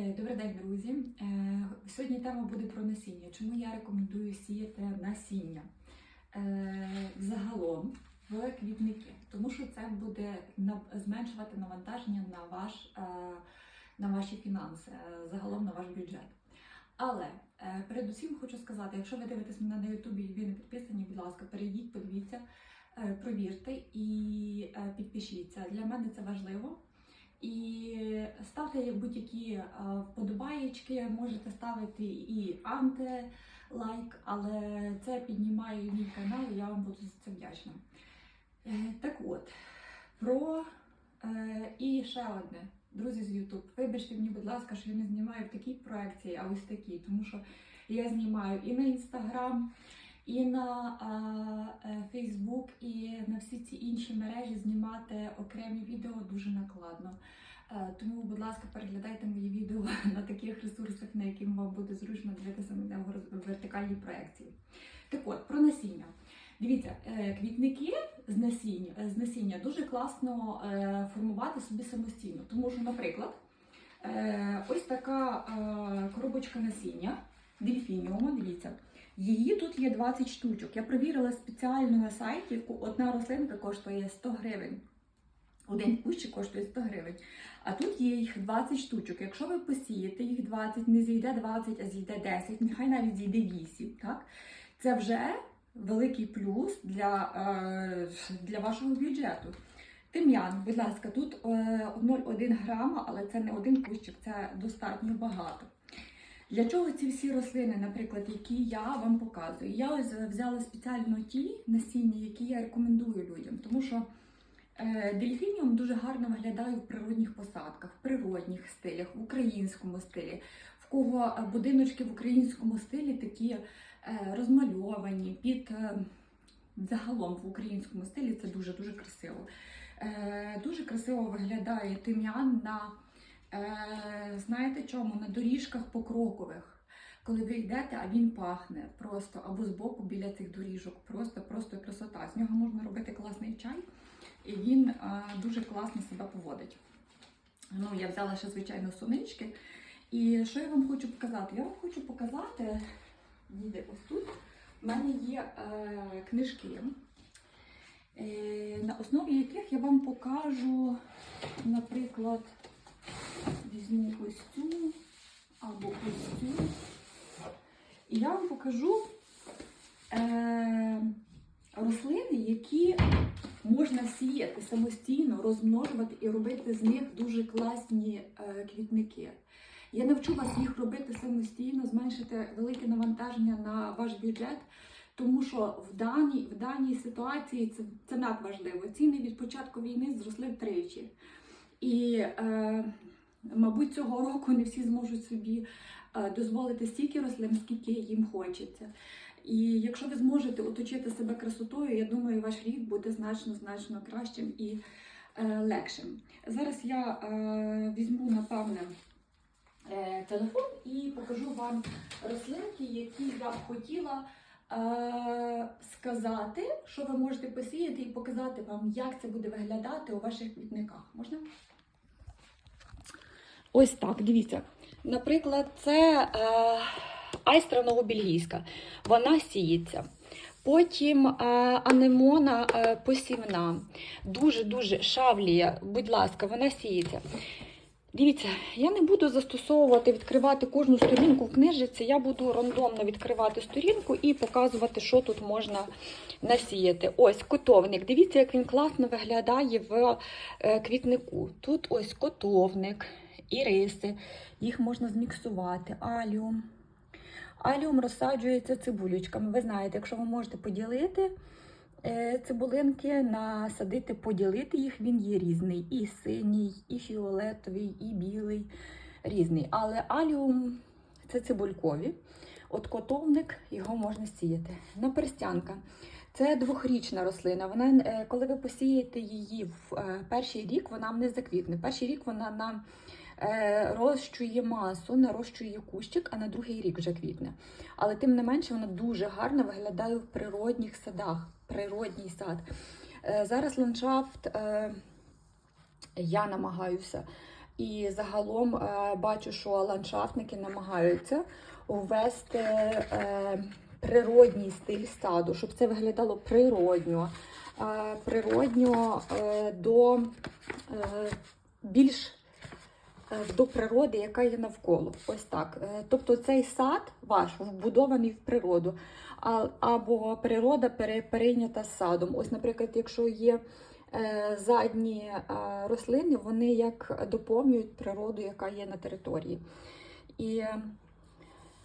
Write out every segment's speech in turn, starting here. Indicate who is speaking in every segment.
Speaker 1: Е, Добрий день, друзі. Е, Сьогодні тема буде про насіння. Чому я рекомендую сіяти насіння Е, загалом в квітники? Тому що це буде зменшувати навантаження на ваш на ваші фінанси, загалом на ваш бюджет. Але передусім хочу сказати, якщо ви дивитесь мене на Ютубі і ви не підписані, будь ласка, перейдіть, подивіться, провірте і підпишіться. Для мене це важливо. І ставте будь-які е, вподобаєчки, можете ставити і антилайк, але це піднімає мій канал, і я вам буду за це вдячна. Е, Так от, про е, і ще одне. Друзі з YouTube, вибачте мені, будь ласка, що я не знімаю в такій проекції, а ось такій, тому що я знімаю і на Instagram, і на е, е, і на всі ці інші мережі знімати окремі відео дуже накладно. Е, Тому, будь ласка, переглядайте мої відео на таких ресурсах, на яким вам буде зручно дивитися мене в гор- в вертикальній проекції. Так от, про насіння. Дивіться, е, квітники з насіння, з насіння дуже класно е, формувати собі самостійно. Тому що, наприклад, е, ось така е, коробочка насіння дельфініума, дивіться. Її тут є 20 штучок. Я перевірила спеціально на сайті, одна рослинка коштує 100 гривень. Один кущик коштує 100 гривень. А тут є їх 20 штучок. Якщо ви посієте їх 20, не зійде 20, а зійде 10, нехай навіть зійде 8, так? Це вже великий плюс для, е, для вашого бюджету. Тим'ян, будь ласка, тут е, 0,1 грама, але це не один кущик, це достатньо багато. Для чого ці всі рослини, наприклад, які я вам показую? Я ось взяла спеціально ті насіння, які я рекомендую людям, тому що е, дельфініум дуже гарно виглядає в природних посадках, в природних стилях, в українському стилі. В кого е, будиночки в українському стилі такі е, розмальовані під загалом в українському стилі це дуже дуже красиво. Е, Дуже красиво виглядає тим'ян на знаєте чому? На доріжках покрокових. Коли ви йдете, а він пахне просто або збоку біля цих доріжок. Просто, просто красота. З нього можна робити класний чай, і він е, дуже класно себе поводить. Ну, я взяла ще, звичайно, сунички. І що я вам хочу показати? Я вам хочу показати, ніде ось тут, в мене є е, книжки, е, на основі яких я вам покажу, наприклад, візьму цю або цю. І я вам покажу е, рослини, які можна сіяти самостійно, розмножувати і робити з них дуже класні е, квітники. Я навчу вас їх робити самостійно, зменшити велике навантаження на ваш бюджет, тому що в даній, в даній ситуації це, це надважливо. Ціни від початку війни зросли втричі. І е, мабуть, цього року не всі зможуть собі е, дозволити стільки рослин, скільки їм хочеться. І якщо ви зможете оточити себе красотою, я думаю, ваш рік буде значно значно кращим і е, легшим. Зараз я е, візьму, напевне, телефон і покажу вам рослинки, які я б хотіла. Сказати, що ви можете посіяти, і показати вам, як це буде виглядати у ваших квітниках. Можна? Ось так, дивіться. Наприклад, це е, айстра новобельгійська. Вона сіється. Потім е, анемона е, посівна. Дуже-дуже шавлія, будь ласка, вона сіється. Дивіться, я не буду застосовувати, відкривати кожну сторінку в книжці. Я буду рандомно відкривати сторінку і показувати, що тут можна насіяти. Ось котовник. Дивіться, як він класно виглядає в е, квітнику. Тут ось котовник, іриси, їх можна зміксувати, аліум. Аліум розсаджується цибулючками. Ви знаєте, якщо ви можете поділити е, цибулинки, насадити, поділити їх, він є різний. І синій, і фіолетовий, і білий, різний. Але аліум це цибулькові. От котовник його можна сіяти. Наперстянка. Це двохрічна рослина. Вона, е, коли ви посієте її в е, перший рік, вона не заквітне. Перший рік вона на розчує масу, нарощує кущик, а на другий рік вже квітне. Але тим не менше вона дуже гарно виглядає в природних садах. Природній сад. Е, Зараз ландшафт е, я намагаюся І загалом е, бачу, що ландшафтники намагаються ввести е, природній стиль саду, щоб це виглядало природньо, е, природньо е, до е, більш е, до природи, яка є навколо. Ось так. Е, Тобто цей сад ваш вбудований в природу, або природа пере- перейнята садом. Ось, наприклад, якщо є е, задні е, рослини, вони як доповнюють природу, яка є на території. І е,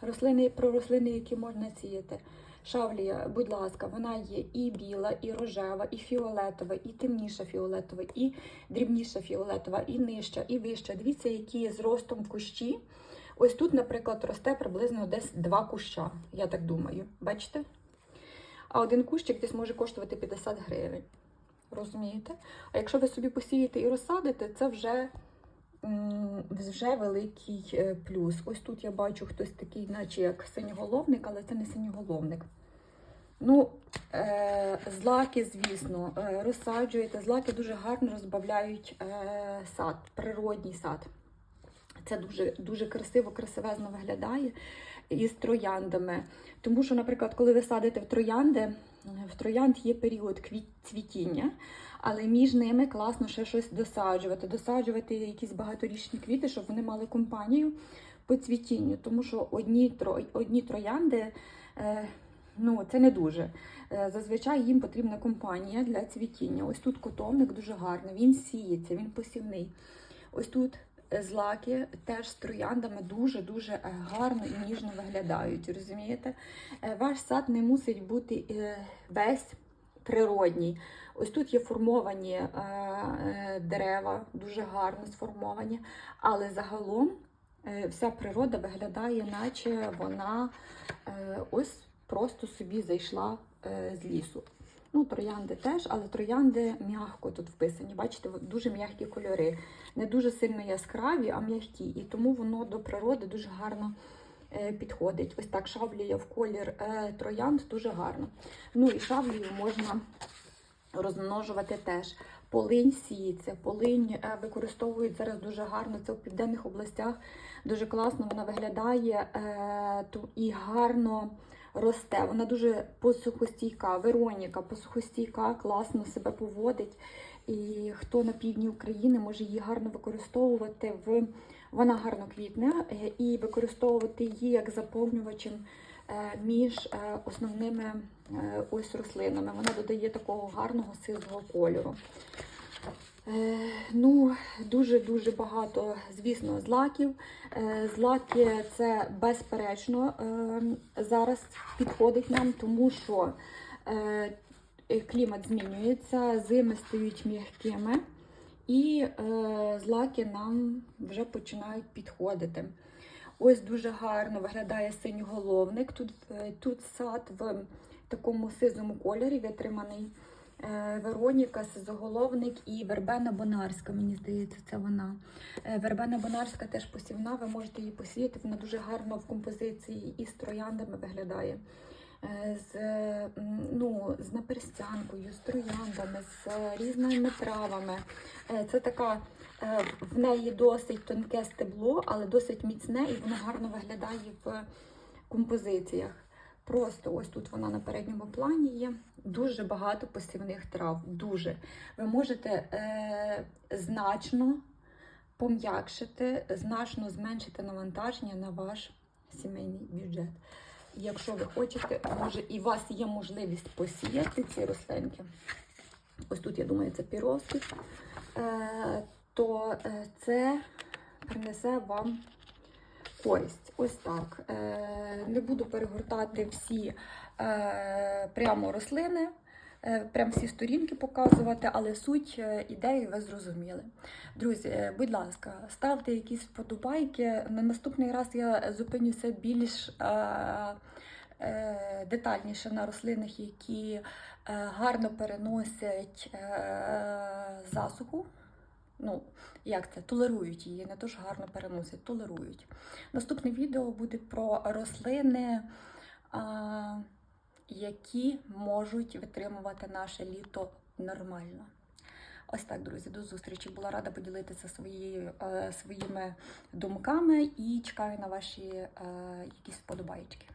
Speaker 1: рослини про рослини, які можна сіяти. Шавлія, будь ласка, вона є і біла, і рожева, і фіолетова, і темніша фіолетова, і дрібніша фіолетова, і нижча, і вища. Дивіться, які зростом кущі. Ось тут, наприклад, росте приблизно десь два куща, я так думаю. Бачите? А один кущик десь може коштувати 50 гривень. Розумієте? А якщо ви собі посієте і розсадите, це вже, вже великий е, плюс. Ось тут я бачу хтось такий, наче як синьоголовник, але це не синьоголовник. Ну, е, злаки, звісно, е, розсаджуєте. Злаки дуже гарно розбавляють сад, природній сад. Це дуже, дуже красиво, красивезно виглядає із трояндами. Тому що, наприклад, коли ви садите в троянди, в троянд є період цвітіння, але між ними класно ще щось досаджувати, досаджувати якісь багаторічні квіти, щоб вони мали компанію по цвітінню. Тому що одні, тро, одні троянди. Е, Ну, це не дуже. Е, Зазвичай їм потрібна компанія для цвітіння. Ось тут котовник дуже гарний, він сіється, він посівний. Ось тут е, злаки теж з трояндами дуже-дуже е, гарно і ніжно виглядають. Розумієте? Е, Ваш сад не мусить бути е, весь природній. Ось тут є формовані дерева, дуже гарно сформовані, але загалом вся природа виглядає, наче вона ось просто собі зайшла з лісу. Ну, троянди теж, але троянди м'яко тут вписані. Бачите, дуже м'які кольори, не дуже сильно яскраві, а м'які. І тому воно до природи дуже гарно е, підходить. Ось так шавлія в колір е, троянд дуже гарно. Ну і шавлію можна розмножувати теж. Полинь сіється, полинь е, використовують зараз дуже гарно. Це в південних областях дуже класно вона виглядає і гарно росте. Вона дуже посухостійка. Вероніка посухостійка, класно себе поводить. І хто на півдні України може її гарно використовувати в вона гарно квітне е, і використовувати її як заповнювачем е, між е, основними ось рослинами. Вона додає такого гарного сизого кольору. Е, Ну, дуже-дуже багато, звісно, злаків. Е, Злаки це безперечно е, зараз підходить нам, тому що клімат змінюється, зими стають м'якими, і злаки нам вже починають підходити. Ось дуже гарно виглядає синьоголовник. Тут, тут сад в такому сизому кольорі витриманий. Е, Вероніка, сизоголовник і вербена бонарська, мені здається, це вона. Е, Вербена бонарська теж посівна, ви можете її посіяти. Вона дуже гарно в композиції із трояндами виглядає. Е, З, ну, з наперстянкою, з трояндами, з різними травами. Це така в неї досить тонке стебло, але досить міцне, і воно гарно виглядає в композиціях. Просто ось тут вона на передньому плані є. Дуже багато посівних трав. Дуже. Ви можете е, значно пом'якшити, значно зменшити навантаження на ваш сімейний бюджет. Якщо ви хочете, може, і у вас є можливість посіяти ці рослинки. Ось тут, я думаю, це піровські, е, то е, це принесе вам користь. Ось так. Е, Не буду перегортати всі е, прямо рослини, е, прям всі сторінки показувати, але суть ідеї ви зрозуміли. Друзі, будь ласка, ставте якісь вподобайки. На наступний раз я зупинюся більш детальніше на рослинах, які гарно переносять засуху. Ну, як це? Толерують її, не ж гарно переносять, толерують. Наступне відео буде про рослини, а, які можуть витримувати наше літо нормально. Ось так, друзі, до зустрічі. Була рада поділитися своєю, е, своїми думками і чекаю на ваші е, якісь вподобайки.